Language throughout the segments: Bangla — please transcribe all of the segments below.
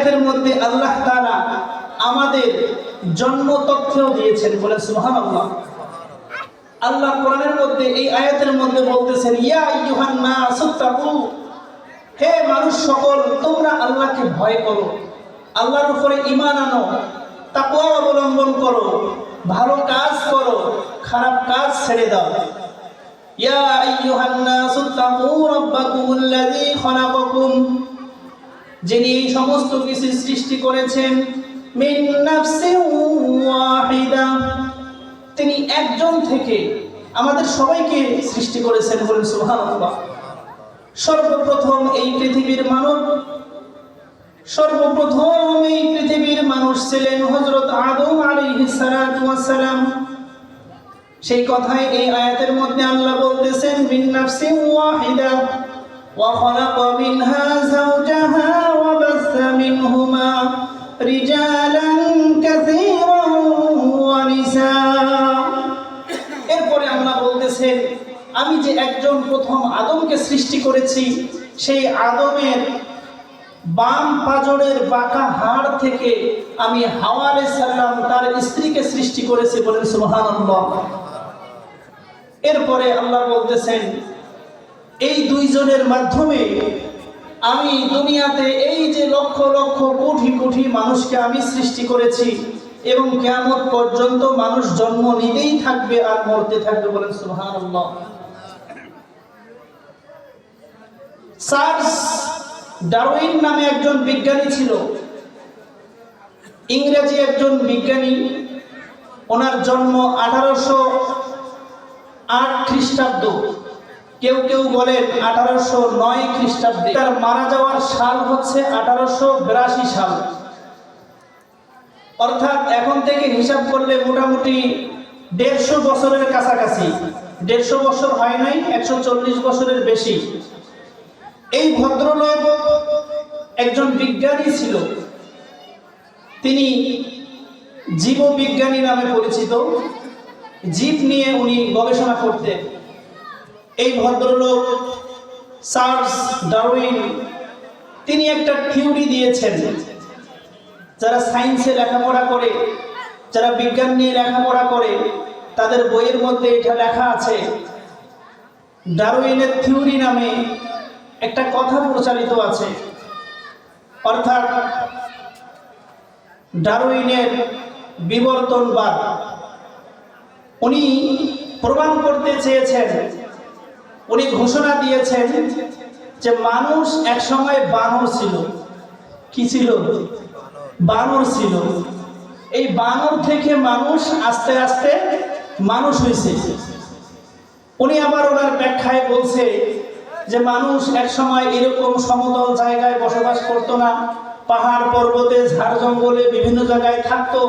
আয়াতের মধ্যে আল্লাহ তাআলা আমাদের জন্ম তথ্যও দিয়েছেন বলে সুবহানাল্লাহ। আল্লাহ আল্লাহ কোরআনের মধ্যে এই আয়াতের মধ্যে বলতেছেন, ইয়া নাস তাকু, হে মানুষ সকল, তোমরা আল্লাহকে ভয় করো, আল্লাহর উপরে ঈমান আনো, তাকওয়া অবলম্বন করো, ভালো কাজ করো, খারাপ কাজ ছেড়ে দাও। ইয়া আইয়ুহান নাস তাকু রাব্বাকুমুল্লাযী খলাকাকুম যিনি সমস্ত কিছু সৃষ্টি করেছেন তিনি একজন থেকে আমাদের সবাইকে সৃষ্টি করেছেন বলেন সুহান সর্বপ্রথম এই পৃথিবীর মানব, সর্বপ্রথম এই পৃথিবীর মানুষ ছিলেন হজরত আদম আলিহিসালাম সেই কথাই এই আয়াতের মধ্যে আল্লাহ বলতেছেন মিন্নাফসি ওয়াহিদা, ওয়া খালাqa মিনহা একজন প্রথম আদমকে সৃষ্টি করেছি, সেই আদমের বাম পাজরের বাঁকা হাড় থেকে আমি হাওয়া সালাম তার স্ত্রীকে সৃষ্টি করেছি বলেন সুবহানাল্লাহ। এরপরে আল্লাহ বলতেছেন, এই দুইজনের মাধ্যমে আমি দুনিয়াতে এই যে লক্ষ লক্ষ কোটি কোটি মানুষকে আমি সৃষ্টি করেছি এবং কেয়ামত পর্যন্ত মানুষ জন্ম নিতেই থাকবে আর মরতে থাকবে বলেন সুবহানাল্লাহ। চার্লস ডারউইন নামে একজন বিজ্ঞানী ছিল। ইংরেজি একজন বিজ্ঞানী। ওনার জন্ম আঠারোশো আট খ্রিস্টাব্দ। কেউ কেউ বলেন আঠারোশো নয় খ্রিস্টাব্দে। তার মারা যাওয়ার সাল হচ্ছে আঠারোশো বিরাশি সাল। অর্থাৎ এখন থেকে হিসাব করলে মোটামুটি দেড়শো বছরের কাছাকাছি। দেড়শো বছর হয় নাই, একশো চল্লিশ বছরের বেশি। এই ভদ্রলোক একজন বিজ্ঞানী ছিল। তিনি জীববিজ্ঞানী নামে পরিচিত। জীব নিয়ে উনি গবেষণা করতেন। এই ভদ্রলোক চার্লস ডারউইন, তিনি একটা থিওরি দিয়েছেন। যারা সায়েন্সে লেখাপড়া করে, যারা বিজ্ঞান নিয়ে লেখাপড়া করে, তাদের বইয়ের মধ্যে এটা লেখা আছে। ডারউইনের থিওরি নামে একটা কথা প্রচারিত আছে। অর্থাৎ ডারউইনের বিবর্তনবাদ। উনি প্রমাণ করতে চেয়েছেন, উনি ঘোষণা দিয়েছেন যে মানুষ একসময় বানর ছিল। কি ছিল? বানর ছিল। এই বানর থেকে মানুষ আস্তে আস্তে মানুষ হয়েছে উনি আবার ওনার ব্যাখ্যায় বলছে যে মানুষ একসময় এরকম সমতল জায়গায় বসবাস করতো না, পাহাড় পর্বতে, ঝাড় জঙ্গলে, বিভিন্ন জায়গায় থাকতো।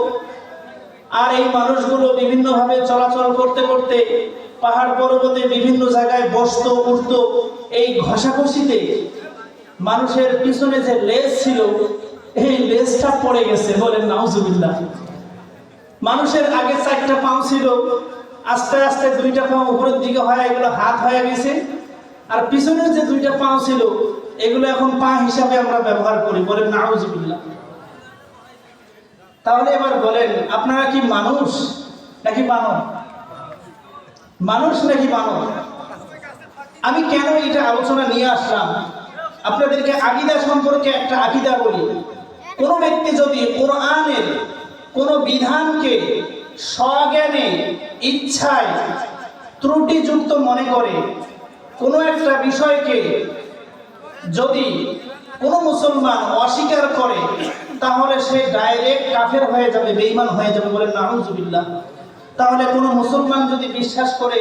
আর এই মানুষগুলো বিভিন্নভাবে চলাচল করতে করতে পাহাড় পর্বতে বিভিন্ন জায়গায় বসত, উঠত। এই ঘষাঘষিতে মানুষের পিছনে যে লেজ ছিল, এই লেজটা পড়ে গেছে বলেন নাউজুবিল্লাহ। মানুষের আগে চারটা পাও ছিল, আস্তে আস্তে দুইটা পাও উপরের দিকে হয় এগুলো হাত হয়ে গেছে। আর পিছনের যে দুইটা পাও ছিল, এগুলো এখন পা হিসাবে আমরা ব্যবহার করি বলেন নাউজুবিল্লাহ। তাহলে এবার বলেন, আপনারা কি মানুষ নাকি বানর? মানুষ নাকি বানর? আমি কেন এটা আলোচনা নিয়ে আসলাম? আপনাদেরকে আকিদা সম্পর্কে একটা আকিদা বলি। কোনো ব্যক্তি যদি কোরআনের কোনো বিধানকে স্বজ্ঞানে, ইচ্ছায় ত্রুটিযুক্ত মনে করে কোনো একটা বিষয়কে যদি কোনো মুসলমান অস্বীকার করে, তাহলে সে ডাইরেক্ট কাফের হয়ে যাবে, বেঈমান হয়ে যাবে বলে নাউজুবিল্লাহ। তাহলে কোনো মুসলমান যদি বিশ্বাস করে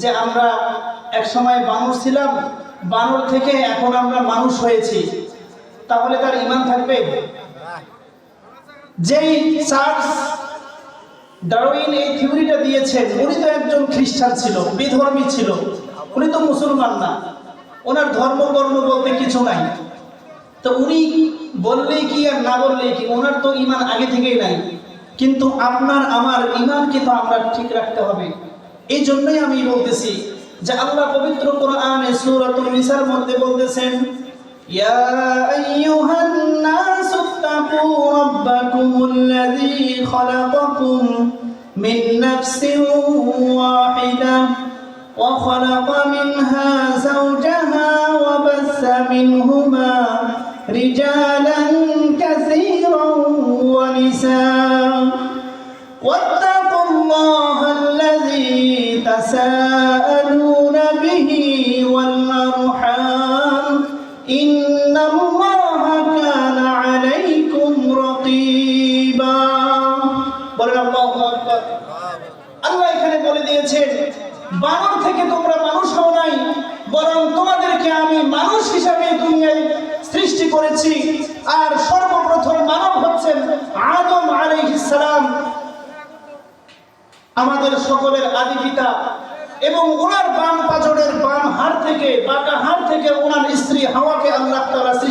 যে আমরা এক সময় বানর ছিলাম, বানর থেকে এখন আমরা মানুষ হয়েছি, তাহলে তার ইমান থাকবে? যেই চার্চ ডারউইন এই থিওরিটা দিয়েছেন, উনি তো একজন খ্রিস্টান ছিল, বিধর্মী ছিল। উনি তো মুসলমান না। ওনার ধর্ম কর্ম বলতে কিছু নাই। তো উনি বললেই কি আর না বললেই কি, ওনার তো ইমান আগে থেকেই নাই। কিন্তু আপনার, আমার ইমানকে তো আমরা ঠিক রাখতে হবে। এই জন্যই আমি বলতেছি যে আল্লাহ পবিত্র কোরআনে সূরাতুন নিসার মধ্যে বলতেছেন, ইয়া আইয়ুহান নাসু তাকু রাব্বাকুমুল্লাযী খালাকাকুম মিন নাফসিন ওয়াহিদা। وخلق منها زوجها وبث منهما رجالا كثيرا ونساء واتقوا الله الذي تساءلون به والأرحام إن الله كان عليكم رقيبا বলেন আল্লাহু আকবার আল্লাহ এখানে বলে দিয়েছেন বানর থেকে তোমরা মানুষ হও নাই, বরং তোমাদেরকে আমি মানুষ হিসাবে দুনিয়ায় সৃষ্টি করেছি। আর সর্বপ্রথম মানব হচ্ছেন আদম সালাম। আমাদের সকলের আদি পিতা এবং ওনার বাম পাজরের বাম হাড় থেকে, বাঁকা হাড় থেকে ওনার স্ত্রী হাওয়াকে আল্লাহ সৃষ্টি